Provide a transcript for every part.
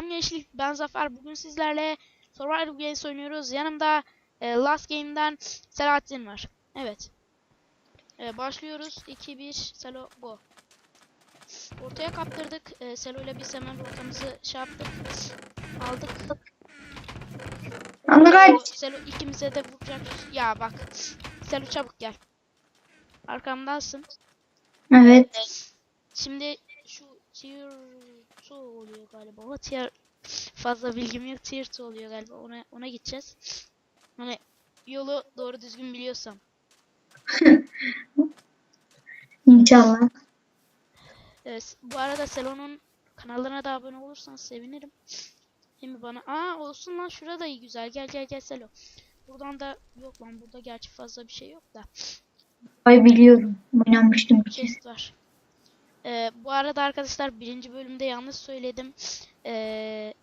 Selam gençlik ben Zafer. Bugün sizlerle Survival Games oynuyoruz. Yanımda e, Last Game'den Selahattin var. Evet. E, başlıyoruz. 2-1 Selo go. Ortaya kaptırdık. E, Selo ile biz hemen rotamızı şey yaptık. Aldık. Selo ikimize de vuracak. Ya bak. Selo çabuk gel. Arkamdasın. Evet. Şimdi şu 2 oluyor galiba. O tier fazla bilgim yok. Tier 2 oluyor galiba. Ona ona gideceğiz. Hani yolu doğru düzgün biliyorsam. İnşallah. Evet, bu arada Selon'un kanallarına da abone olursanız sevinirim. Hem bana aa olsun lan şurada iyi güzel. Gel gel gel Selo. Buradan da yok lan burada gerçi fazla bir şey yok da. Ay biliyorum. Kez. chest var. Ee, bu arada arkadaşlar birinci bölümde yanlış söyledim. Ee,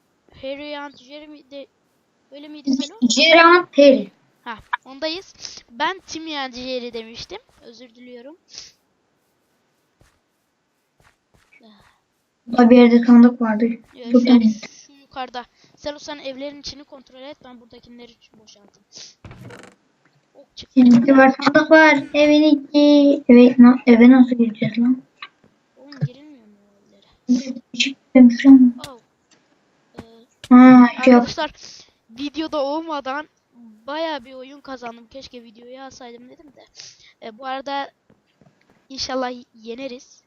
Harry and Jeremy de öyle miydi Selo? Gerard Terry. Ha, ondayız. Ben Tim and Jerry demiştim. Özür diliyorum. Burada bir yerde sandık vardı. Ee, Çok şu, yukarıda. Selo sen evlerin içini kontrol et. Ben buradakileri. Ok çıktı. Şimdi var sandık var. Evin içi. Eve, eve nasıl gireceğiz lan? Oğlum girilmiyor mu o evlere? Çıktım şu an. Oh. Ee, Ha. Arkadaşlar videoda olmadan baya bir oyun kazandım. Keşke videoyu alsaydım dedim de. E, bu arada inşallah yeneriz.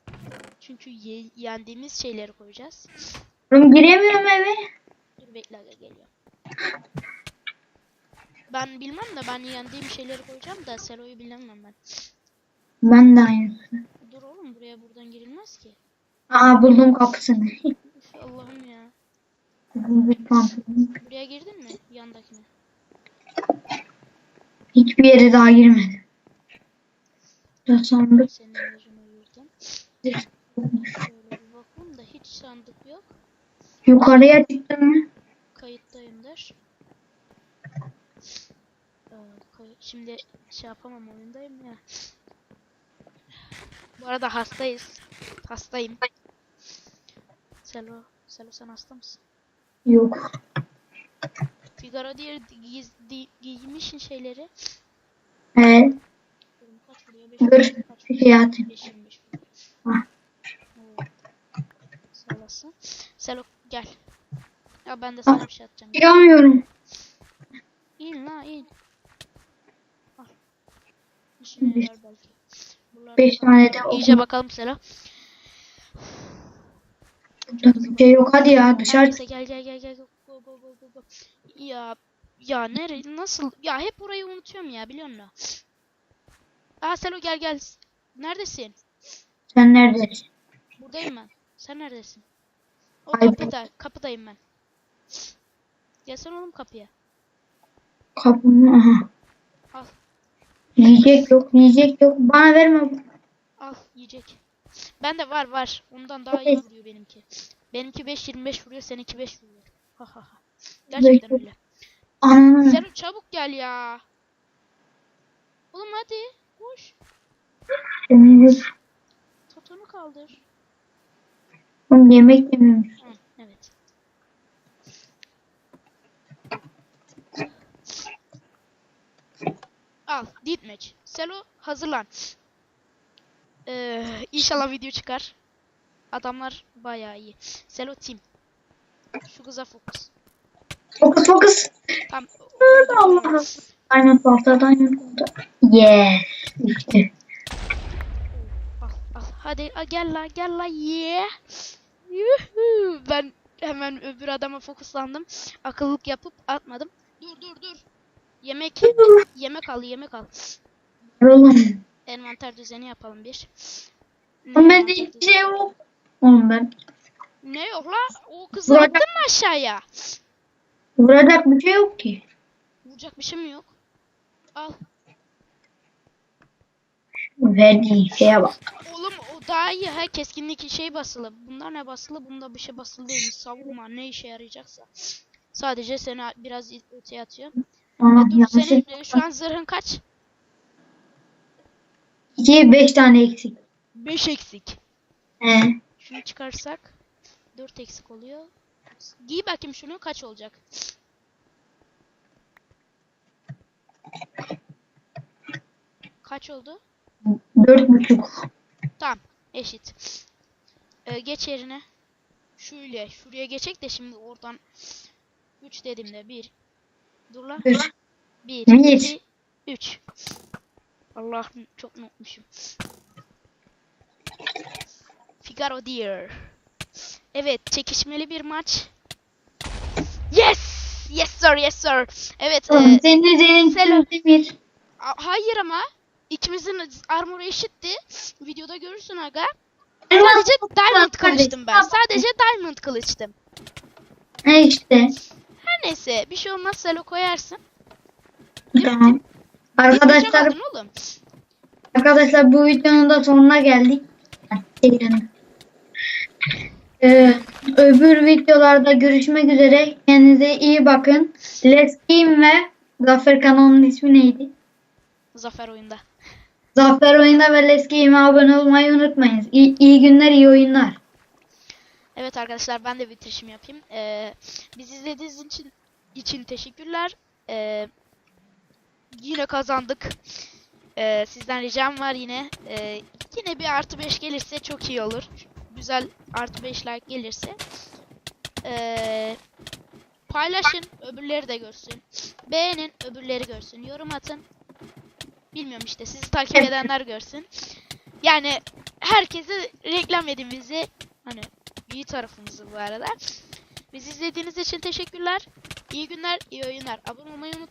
Çünkü ye- yendiğimiz şeyleri koyacağız. Oğlum giremiyorum eve. Dur bekle aga geliyor. Ben bilmem de ben yendiğim şeyleri koyacağım da Selo'yu bilemem ben. Ben de aynısı. Dur oğlum buraya buradan girilmez ki. Aa buldum kapısını. Allah'ım ya. Buraya girdin mi? Yandakine. Hiçbir yere daha girmedim. Da sandık. Senin gözünü yırdım. Şöyle bir bakayım da hiç sandık yok. Yukarıya çıktın mı? Kayıttayımdır. Kay- Şimdi şey yapamam oyundayım ya. Bu arada hastayız. Hastayım. Selo, Selo sen hasta mısın? Yok. Figaro diye giz, di, giymişin şeyleri. Evet. Kaç vuruyor? Beş Dur. vuruyor, kaç Bir vuruyor? atayım. Beş yirmi beş vuruyor. Ah. Oo. Sağ olasın. Selo gel. Ya ben de sana bir şey atacağım. Çıkamıyorum. İn la in. Al. İşine Beş- yarar belki. Buralarda Beş kaldı. tane de İyice bakalım Selo. Bir şey yok hadi ya dışarı. Neyse gel gel gel gel. Go go go go. Ya ya nere nasıl? Ya hep orayı unutuyorum ya biliyor musun? Aa Selo gel gel. Neredesin? Sen neredesin? Buradayım ben. Sen neredesin? O Ay, kapıda. Kapıdayım ben. Gelsene oğlum kapıya. Kapımı aha. Al. Yiyecek yok yiyecek yok. Bana verme. Al yiyecek. Ben de var var. Ondan daha iyi vuruyor benimki. Benimki 5.25 vuruyor, seninki 5 vuruyor. Ha ha ha. Gerçekten öyle. Sen çabuk gel ya. Oğlum hadi. Koş. Totonu kaldır. Oğlum yemek yemiyormuş. Evet. Al. Deathmatch. Selo hazırlan. Ee, inşallah video çıkar. Adamlar bayağı iyi. Selo team. Şu kıza fokus. Fokus fokus. Tam. Allah. Diamond balta diamond balta. Yes. İşte. Al al. Hadi a, gel la gel la yeah. Yuhu. Ben hemen öbür adama fokuslandım. Akıllık yapıp atmadım. Dur dur dur. Yemek yemek al yemek al. Oğlum. Envanter düzeni yapalım bir. Envanter hiçbir düzeni? şey yok. Oğlum ben. Ne yok la? O kızı Burada- attın mı aşağıya? Vuracak bir şey yok ki. Vuracak bir şey mi yok? Al. Verdiğin şeye bak. Oğlum o daha iyi ha keskinlik şey basılı. Bunlar ne basılı? Bunda bir şey basılı değil. Savunma ne işe yarayacaksa. Sadece seni biraz öteye atıyor. Aa, E dur senin e, şu an zırhın kaç? 2 5 tane eksik. 5 eksik. He. Şunu çıkarsak 4 eksik oluyor. Giy bakayım şunu kaç olacak? Kaç oldu? Dört buçuk. Tamam. Eşit. Ee, geç yerine. Şöyle. Şuraya geçecek de şimdi oradan 3 dedim de 1. Dur lan. Bir. 1, Bir. 2, 3. Allah'ım çok unutmuşum. Figaro Deer. Evet, çekişmeli bir maç. Yes! Yes sir, yes sir. Evet, Oğlum e, senin senin Selam. demir. a- hayır ama ikimizin armoru eşitti. Videoda görürsün aga. Sadece diamond kılıçtım ben. Sadece diamond kılıçtım. He işte. Her neyse, bir şey olmaz Selo koyarsın. Tamam. Arkadaşlar oğlum. arkadaşlar bu videonun da sonuna geldik. Ee, öbür videolarda görüşmek üzere. Kendinize iyi bakın. Let's Game ve Zafer kanalının ismi neydi? Zafer oyunda. Zafer Oyunda ve Let's Game'e abone olmayı unutmayın. İyi, iyi günler, iyi oyunlar. Evet arkadaşlar ben de bitirişim yapayım. Ee, biz izlediğiniz için için teşekkürler. Ee, yine kazandık. Ee, sizden ricam var yine. Ee, yine bir artı 5 gelirse çok iyi olur. Güzel artı 5 like gelirse. Ee, paylaşın öbürleri de görsün. Beğenin öbürleri görsün. Yorum atın. Bilmiyorum işte sizi takip edenler görsün. Yani herkese reklam edin bizi. Hani iyi tarafımızı bu arada. Bizi izlediğiniz için teşekkürler. İyi günler, iyi oyunlar. Abone olmayı unutmayın.